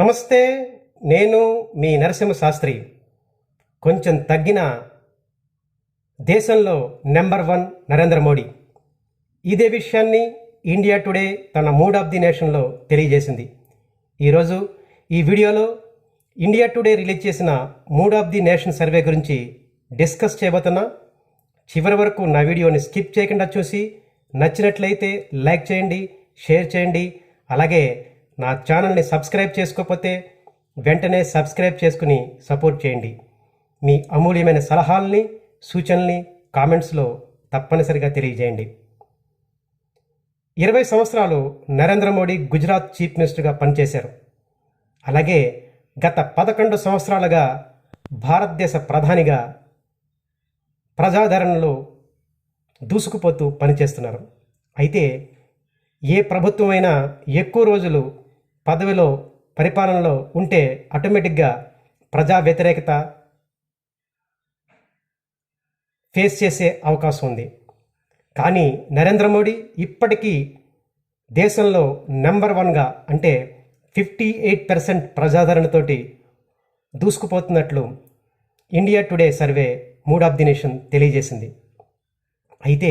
నమస్తే నేను మీ నరసింహ శాస్త్రి కొంచెం తగ్గిన దేశంలో నెంబర్ వన్ నరేంద్ర మోడీ. ఇదే విషయాన్ని ఇండియా టుడే తన మూడ్ ఆఫ్ ది నేషన్లో తెలియజేసింది. ఈరోజు ఈ వీడియోలో ఇండియా టుడే రిలీజ్ చేసిన mood of the nation survey గురించి డిస్కస్ చేయబోతున్నా. చివరి వరకు నా వీడియోని స్కిప్ చేయకుండా చూసి నచ్చినట్లయితే లైక్ చేయండి షేర్ చేయండి అలాగే నా ఛానల్ని సబ్స్క్రైబ్ చేసుకోకపోతే వెంటనే సబ్స్క్రైబ్ చేసుకుని సపోర్ట్ చేయండి. మీ అమూల్యమైన సలహాలని సూచనల్ని కామెంట్స్లో తప్పనిసరిగా తెలియజేయండి. ఇరవై సంవత్సరాలు నరేంద్ర మోడీ గుజరాత్ చీఫ్ మినిస్టర్గా పనిచేశారు. అలాగే గత పదకొండు సంవత్సరాలుగా భారతదేశ ప్రధానిగా ప్రజాదరణలో దూసుకుపోతూ పనిచేస్తున్నారు. అయితే ఏ ప్రభుత్వం అయినా ఎక్కువ రోజులు పదవిలో పరిపాలనలో ఉంటే ఆటోమేటిక్గా ప్రజా వ్యతిరేకత ఫేస్ చేసే అవకాశం ఉంది. కానీ నరేంద్ర మోడీ ఇప్పటికీ దేశంలో నెంబర్ వన్గా అంటే ఫిఫ్టీ ఎయిట్ పర్సెంట్ ప్రజాదరణతోటి దూసుకుపోతున్నట్లు India Today survey mood of the nation తెలియజేసింది. అయితే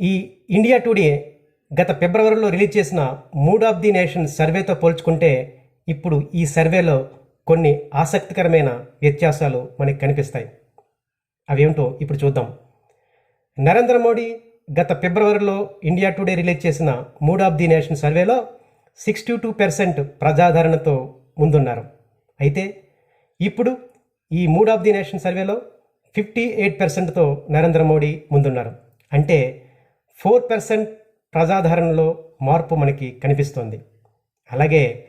ఈ ఇండియా టుడే గత ఫిబ్రవరిలో రిలీజ్ చేసిన మూడ్ ఆఫ్ ది నేషన్ సర్వేతో పోల్చుకుంటే ఇప్పుడు ఈ సర్వేలో కొన్ని ఆసక్తికరమైన వ్యత్యాసాలు మనకి కనిపిస్తాయి. అవేమిటో ఇప్పుడు చూద్దాం. నరేంద్ర మోడీ గత ఫిబ్రవరిలో ఇండియా టుడే రిలీజ్ చేసిన మూడ్ ఆఫ్ ది నేషన్ సర్వేలో సిక్స్టీ టూ పర్సెంట్ ప్రజాదరణతో ముందున్నారు. అయితే ఇప్పుడు ఈ మూడ్ ఆఫ్ ది నేషన్ సర్వేలో ఫిఫ్టీ ఎయిట్ పర్సెంట్తో నరేంద్ర మోడీ ముందున్నారు. అంటే ఫోర్ పర్సెంట్ ప్రజాదరణలో మార్పు మనకి కనిపిస్తోంది. అలాగే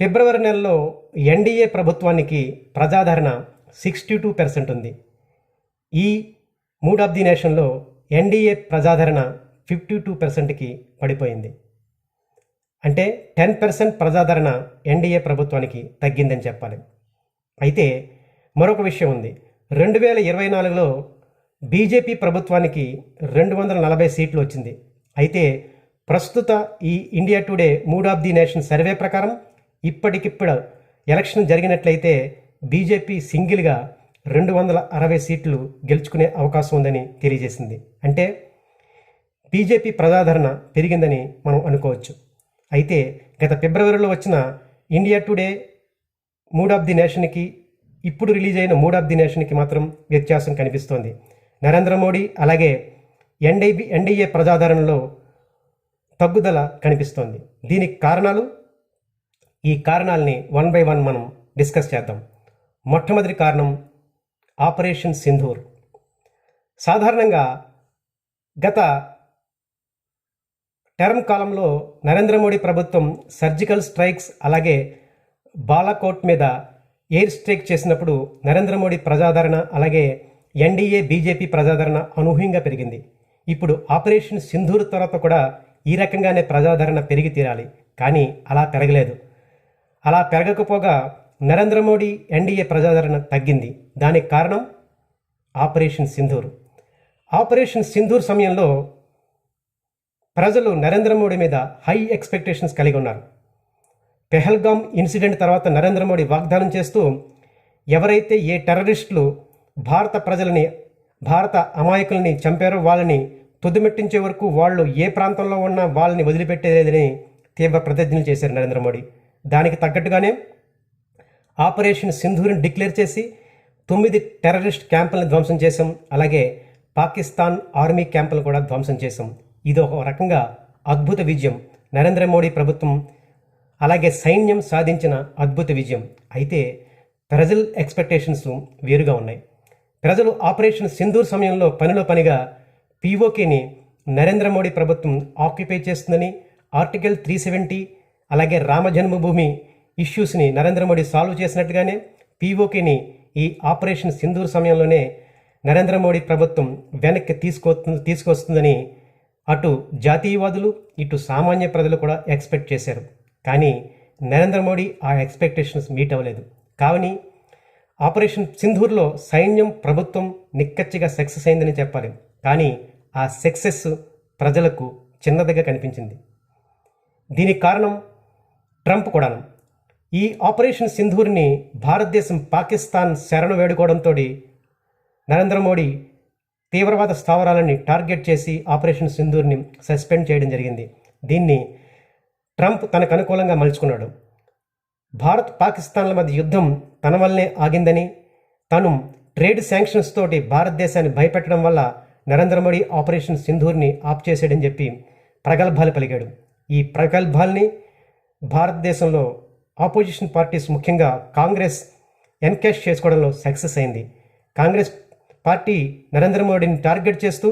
ఫిబ్రవరి నెలలో ఎన్డీఏ ప్రభుత్వానికి ప్రజాదరణ సిక్స్టీ టూ పర్సెంట్ ఉంది. ఈ మూడ్ ఆఫ్ ది నేషన్లో ఎన్డీఏ ప్రజాదరణ ఫిఫ్టీ టూ పర్సెంట్కి పడిపోయింది. అంటే టెన్ పర్సెంట్ ప్రజాదరణ ఎన్డీఏ ప్రభుత్వానికి తగ్గిందని చెప్పాలి. అయితే మరొక విషయం ఉంది. రెండు వేల ఇరవై నాలుగులో బీజేపీ ప్రభుత్వానికి రెండు వందల నలభై సీట్లు వచ్చింది. అయితే ప్రస్తుత ఈ India Today mood of the nation survey ప్రకారం ఇప్పటికిప్పుడు ఎలక్షన్ జరిగినట్లయితే బీజేపీ సింగిల్గా రెండు వందల అరవై సీట్లు గెలుచుకునే అవకాశం ఉందని తెలియజేసింది. అంటే బీజేపీ ప్రజాదరణ పెరిగిందని మనం అనుకోవచ్చు. అయితే గత ఫిబ్రవరిలో వచ్చిన India Today mood of the నేషన్కి ఇప్పుడు రిలీజ్ అయిన మూడ్ ఆఫ్ ది నేషన్కి మాత్రం వ్యత్యాసం కనిపిస్తోంది. నరేంద్ర మోడీ అలాగే ఎన్డీబీ ఎన్డీఏ ప్రజాదరణలో తగ్గుదల కనిపిస్తోంది. దీనికి కారణాలు? ఈ కారణాలని వన్ బై వన్ మనం డిస్కస్ చేద్దాం. మొట్టమొదటి కారణం ఆపరేషన్ సింధూర్. సాధారణంగా గత టర్మ్ కాలంలో నరేంద్ర మోడీ ప్రభుత్వం సర్జికల్ స్ట్రైక్స్ అలాగే బాలాకోట్ మీద ఎయిర్ స్ట్రైక్ చేసినప్పుడు నరేంద్ర మోడీ ప్రజాదరణ అలాగే ఎన్డీఏ బీజేపీ ప్రజాదరణ అనూహ్యంగా పెరిగింది. ఇప్పుడు ఆపరేషన్ సింధూర్ తర్వాత కూడా ఈ రకంగానే ప్రజాదరణ పెరిగి తీరాలి. కానీ అలా పెరగలేదు. అలా పెరగకపోగా నరేంద్ర మోడీ ఎన్డీఏ ప్రజాదరణ తగ్గింది. దానికి కారణం ఆపరేషన్ సింధూర్. ఆపరేషన్ సింధూర్ సమయంలో ప్రజలు నరేంద్ర మోడీ మీద హై ఎక్స్పెక్టేషన్స్ కలిగి ఉన్నారు. పెహల్గామ్ ఇన్సిడెంట్ తర్వాత నరేంద్ర మోడీ వాగ్దానం చేస్తూ ఎవరైతే ఏ టెర్రరిస్టులు భారత ప్రజలని భారత అమాయకుల్ని చంపారో వాళ్ళని తుదిమెట్టించే వరకు వాళ్ళు ఏ ప్రాంతంలో ఉన్నా వాళ్ళని వదిలిపెట్టేదని తీవ్ర ప్రతిజ్ఞలు చేశారు నరేంద్ర మోడీ. దానికి తగ్గట్టుగానే ఆపరేషన్ సింధూరిని డిక్లేర్ చేసి తొమ్మిది టెర్రరిస్ట్ క్యాంపులను ధ్వంసం చేశాం. అలాగే పాకిస్తాన్ ఆర్మీ క్యాంపులను కూడా ధ్వంసం చేశాం. ఇది ఒక రకంగా అద్భుత విజయం నరేంద్ర మోడీ ప్రభుత్వం. అలాగే సైన్యం సాధించిన అద్భుత విజయం. అయితే ప్రజల ఎక్స్పెక్టేషన్స్ వేరుగా ఉన్నాయి. ప్రజలు ఆపరేషన్ సింధూర్ సమయంలో పనిలో పనిగా పీఓకేని నరేంద్ర మోడీ ప్రభుత్వం ఆక్యుపై చేస్తుందని ఆర్టికల్ త్రీ సెవెంటీ అలాగే రామ జన్మభూమి ఇష్యూస్ని నరేంద్ర మోడీ సాల్వ్ చేసినట్టుగానే పీఓకేని ఈ ఆపరేషన్ సింధూర్ సమయంలోనే నరేంద్ర మోడీ ప్రభుత్వం వెనక్కి తీసుకో తీసుకొస్తుందని అటు జాతీయవాదులు ఇటు సామాన్య ప్రజలు కూడా ఎక్స్పెక్ట్ చేశారు. కానీ నరేంద్ర మోడీ ఆ ఎక్స్పెక్టేషన్స్ మీట్ అవ్వలేదు కావని ఆపరేషన్ సింధూర్లో సైన్యం ప్రభుత్వం నిక్కచ్చిగా సక్సెస్ అయిందని చెప్పాలి. కానీ ఆ సక్సెస్ ప్రజలకు చిన్నదిగా కనిపించింది. దీనికి కారణం ట్రంప్ కూడాను. ఈ ఆపరేషన్ సింధూర్ని భారతదేశం పాకిస్తాన్ శరణు వేడుకోవడంతో నరేంద్ర మోడీ తీవ్రవాద స్థావరాలని టార్గెట్ చేసి ఆపరేషన్ సింధూర్ని సస్పెండ్ చేయడం జరిగింది. దీన్ని ట్రంప్ తనకు అనుకూలంగా మలుచుకున్నాడు. భారత్ పాకిస్తాన్ల మధ్య యుద్ధం తన వల్లనే ఆగిందని తను ట్రేడ్ శాంక్షన్స్ తోటి భారతదేశాన్ని భయపెట్టడం వల్ల నరేంద్ర మోడీ ఆపరేషన్ సింధూర్ని ఆప్ చేశాడని చెప్పి ప్రగల్భాలు పలికాడు. ఈ ప్రగల్భాల్ని భారతదేశంలో ఆపోజిషన్ పార్టీస్ ముఖ్యంగా కాంగ్రెస్ ఎన్కాష్ చేసుకోవడంలో సక్సెస్ అయింది. కాంగ్రెస్ పార్టీ నరేంద్ర మోడీని టార్గెట్ చేస్తూ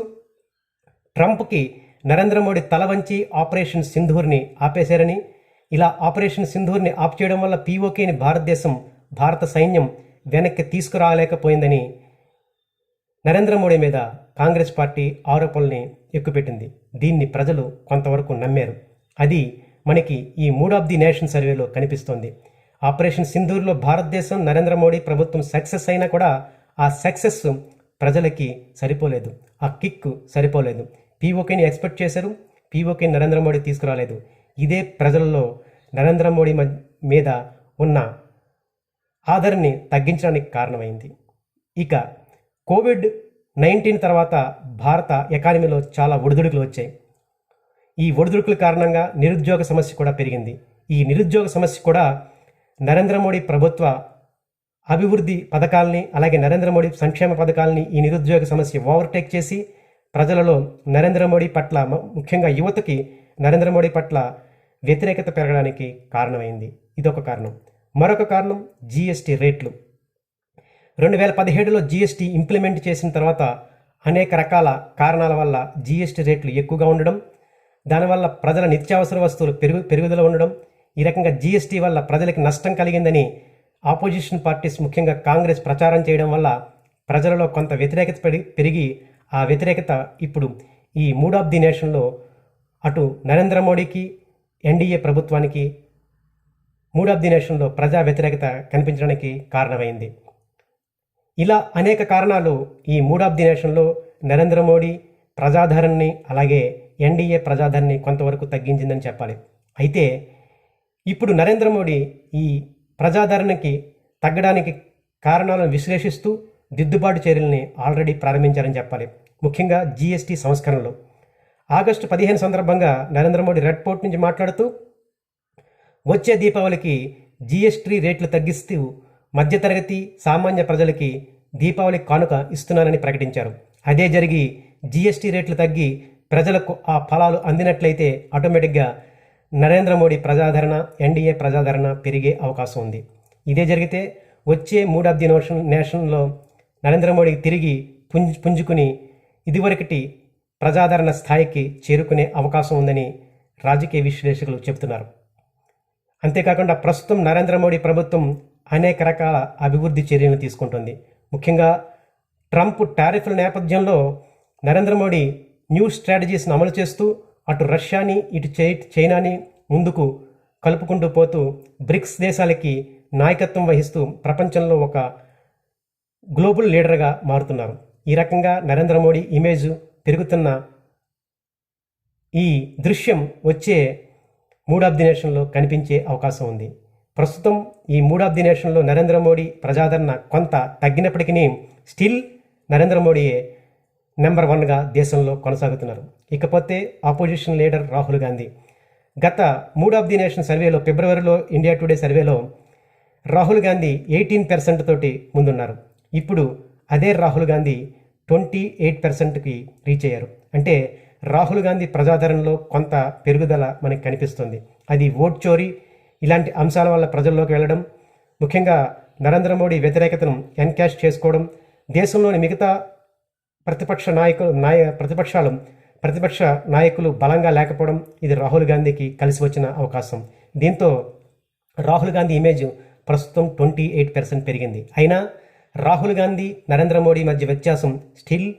ట్రంప్కి నరేంద్ర మోడీ తల వంచి ఆపరేషన్ సింధూర్ని ఆపేశారని ఇలా ఆపరేషన్ సింధూర్ని ఆప్ చేయడం వల్ల పీఓకేని భారతదేశం భారత సైన్యం వెనక్కి తీసుకురాలేకపోయిందని నరేంద్ర మోడీ మీద కాంగ్రెస్ పార్టీ ఆరోపణల్ని ఎక్కుపెట్టింది. దీన్ని ప్రజలు కొంతవరకు నమ్మారు. అది మనకి ఈ మూడ్ ఆఫ్ ది నేషన్ సర్వేలో కనిపిస్తోంది. ఆపరేషన్ సింధూర్లో భారతదేశం నరేంద్ర మోడీ ప్రభుత్వం సక్సెస్ అయినా కూడా ఆ సక్సెస్ ప్రజలకి సరిపోలేదు. ఆ కిక్ సరిపోలేదు. పీఓకేని ఎక్స్పెక్ట్ చేశారు. పీఓకేని నరేంద్ర మోడీ తీసుకురాలేదు. ఇదే ప్రజల్లో నరేంద్ర మోడీ మ- మీద ఉన్న ఆదరణని తగ్గించడానికి కారణమైంది. ఇక కోవిడ్ నైన్టీన్ తర్వాత భారత ఎకానమీలో చాలా ఒడిదుడుకులు వచ్చాయి. ఈ ఒడిదుడుకుల కారణంగా నిరుద్యోగ సమస్య కూడా పెరిగింది. ఈ నిరుద్యోగ సమస్య కూడా నరేంద్ర మోడీ ప్రభుత్వ అభివృద్ధి పథకాలని అలాగే నరేంద్ర మోడీ సంక్షేమ పథకాలని ఈ నిరుద్యోగ సమస్య ఓవర్టేక్ చేసి ప్రజలలో నరేంద్ర మోడీ పట్ల ముఖ్యంగా యువతకి నరేంద్ర మోడీ పట్ల వ్యతిరేకత పెరగడానికి కారణమైంది. ఇదొక కారణం. మరొక కారణం జీఎస్టీ రేట్లు. రెండు వేల పదిహేడులో జీఎస్టీ ఇంప్లిమెంట్ చేసిన తర్వాత అనేక రకాల కారణాల వల్ల జీఎస్టీ రేట్లు ఎక్కువగా ఉండడం దానివల్ల ప్రజల నిత్యావసర వస్తువులు పెరుగు పెరుగుదల ఉండడం ఈ రకంగా జీఎస్టీ వల్ల ప్రజలకు నష్టం కలిగిందని ఆపోజిషన్ పార్టీస్ ముఖ్యంగా కాంగ్రెస్ ప్రచారం చేయడం వల్ల ప్రజలలో కొంత వ్యతిరేకత పెరిగి పెరిగి ఆ వ్యతిరేకత ఇప్పుడు ఈ మూడ్ ఆఫ్ ది నేషన్లో అటు నరేంద్ర మోడీకి ఎన్డీఏ ప్రభుత్వానికి మూడ్ ఆఫ్ ది నేషన్లో ప్రజా వ్యతిరేకత కనిపించడానికి కారణమైంది. ఇలా అనేక కారణాలు ఈ మూడ్ ఆఫ్ ది నేషన్లో నరేంద్ర మోడీ ప్రజాదరణని అలాగే ఎన్డీఏ ప్రజాదరణని కొంతవరకు తగ్గించిందని చెప్పాలి. అయితే ఇప్పుడు నరేంద్ర మోడీ ఈ ప్రజాదరణకి తగ్గడానికి కారణాలను విశ్లేషిస్తూ దిద్దుబాటు చర్యల్ని ఆల్రెడీ ప్రారంభించారని చెప్పాలి. ముఖ్యంగా జీఎస్టీ సంస్కరణలు. ఆగస్టు పదిహేను సందర్భంగా నరేంద్ర మోడీ రెడ్ పోర్ట్ నుంచి మాట్లాడుతూ వచ్చే దీపావళికి జీఎస్టీ రేట్లు తగ్గిస్తూ మధ్యతరగతి సామాన్య ప్రజలకి దీపావళి కానుక ఇస్తున్నానని ప్రకటించారు. అదే జరిగి జీఎస్టీ రేట్లు తగ్గి ప్రజలకు ఆ ఫలాలు అందినట్లయితే ఆటోమేటిక్గా నరేంద్ర మోడీ ప్రజాదరణ ఎన్డీఏ ప్రజాదరణ పెరిగే అవకాశం ఉంది. ఇదే జరిగితే వచ్చే మూడ్ ఆఫ్ ది నేషన్లో నరేంద్ర మోడీ తిరిగి పుంజు పుంజుకుని ఇదివరకటి ప్రజాదరణ స్థాయికి చేరుకునే అవకాశం ఉందని రాజకీయ విశ్లేషకులు చెబుతున్నారు. అంతేకాకుండా ప్రస్తుతం నరేంద్ర మోడీ ప్రభుత్వం అనేక రకాల అభివృద్ధి చర్యలను తీసుకుంటుంది. ముఖ్యంగా ట్రంప్ టారిఫ్ల నేపథ్యంలో నరేంద్ర మోడీ న్యూ స్ట్రాటజీస్ను అమలు చేస్తూ అటు రష్యాని ఇటు చై- చైనాని ముందుకు కలుపుకుంటూ పోతూ బ్రిక్స్ దేశాలకి నాయకత్వం వహిస్తూ ప్రపంచంలో ఒక గ్లోబల్ లీడర్గా మారుతున్నారు. ఈ రకంగా నరేంద్ర మోడీ ఇమేజ్ పెరుగుతున్న ఈ దృశ్యం వచ్చే మూడ్ ఆఫ్ ది నేషన్లో కనిపించే అవకాశం ఉంది. ప్రస్తుతం ఈ మూడ్ ఆఫ్ ది నేషన్లో నరేంద్ర మోడీ ప్రజాదరణ కొంత తగ్గినప్పటికీ స్టిల్ నరేంద్ర మోడీయే నెంబర్ వన్గా దేశంలో కొనసాగుతున్నారు. ఇకపోతే ఆపోజిషన్ లీడర్ రాహుల్ గాంధీ. గత మూడ్ ఆఫ్ ది నేషన్ సర్వేలో ఫిబ్రవరిలో ఇండియా టుడే సర్వేలో రాహుల్ గాంధీ ఎయిటీన్ పర్సెంట్ తోటి ముందున్నారు. ఇప్పుడు అదే రాహుల్ గాంధీ ట్వంటీ ఎయిట్ పర్సెంట్కి రీచ్ అయ్యారు. అంటే రాహుల్ గాంధీ ప్రజాదరణలో కొంత పెరుగుదల మనకి కనిపిస్తుంది. అది ఓట్ చోరీ ఇలాంటి అంశాల వల్ల ప్రజల్లోకి వెళ్ళడం ముఖ్యంగా నరేంద్ర మోడీ వ్యతిరేకతను ఎన్కాష్ చేసుకోవడం దేశంలోని మిగతా ప్రతిపక్ష నాయకులు నాయ ప్రతిపక్షాలు ప్రతిపక్ష నాయకులు బలంగా లేకపోవడం ఇది రాహుల్ గాంధీకి కలిసి వచ్చిన అవకాశం. దీంతో రాహుల్ గాంధీ ఇమేజ్ ప్రస్తుతం ట్వంటీ ఎయిట్ పర్సెంట్ పెరిగింది. అయినా రాహుల్ గాంధీ నరేంద్ర మోడీ మధ్య వ్యత్యాసం స్టిల్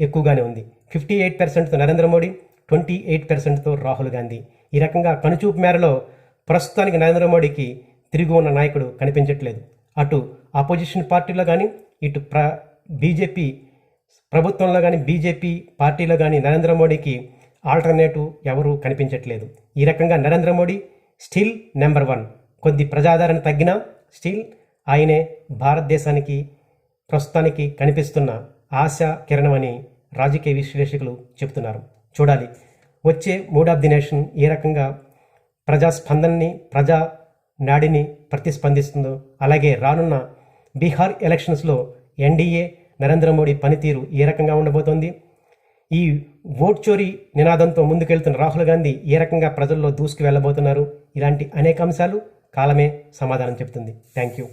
ఎక్కువగానే ఉంది. ఫిఫ్టీ ఎయిట్ పర్సెంట్తో నరేంద్ర మోడీ ట్వంటీ ఎయిట్ పర్సెంట్తో రాహుల్ గాంధీ. ఈ రకంగా కనుచూపు మేరలో ప్రస్తుతానికి నరేంద్ర మోడీకి తిరిగి ఉన్న నాయకుడు కనిపించట్లేదు. అటు ఆపోజిషన్ పార్టీలో కానీ ఇటు ప్ర బీజేపీ ప్రభుత్వంలో కానీ బీజేపీ పార్టీలో కానీ నరేంద్ర మోడీకి ఆల్టర్నేటివ్ ఎవరూ కనిపించట్లేదు. ఈ రకంగా Narendra Modi still number one. కొద్ది ప్రజాదరణ తగ్గినా స్టిల్ ఆయనే భారతదేశానికి ప్రస్తుతానికి కనిపిస్తున్న ఆశా కిరణమని రాజకీయ విశ్లేషకులు చెబుతున్నారు. చూడాలి. వచ్చే మూడ్ ఆఫ్ ది నేషన్ ఏ రకంగా ప్రజాస్పందనని ప్రజా నాడిని ప్రతిస్పందిస్తుందో అలాగే రానున్న బీహార్ ఎలక్షన్స్లో ఎన్డీఏ నరేంద్ర మోడీ పనితీరు ఏ రకంగా ఉండబోతోంది? ఈ ఓట్ చోరీ నినాదంతో ముందుకెళ్తున్న రాహుల్ గాంధీ ఏ రకంగా ప్రజల్లో దూసుకు వెళ్ళబోతున్నారు? ఇలాంటి అనేక అంశాలు కాలమే సమాధానం చెబుతుంది. Thank you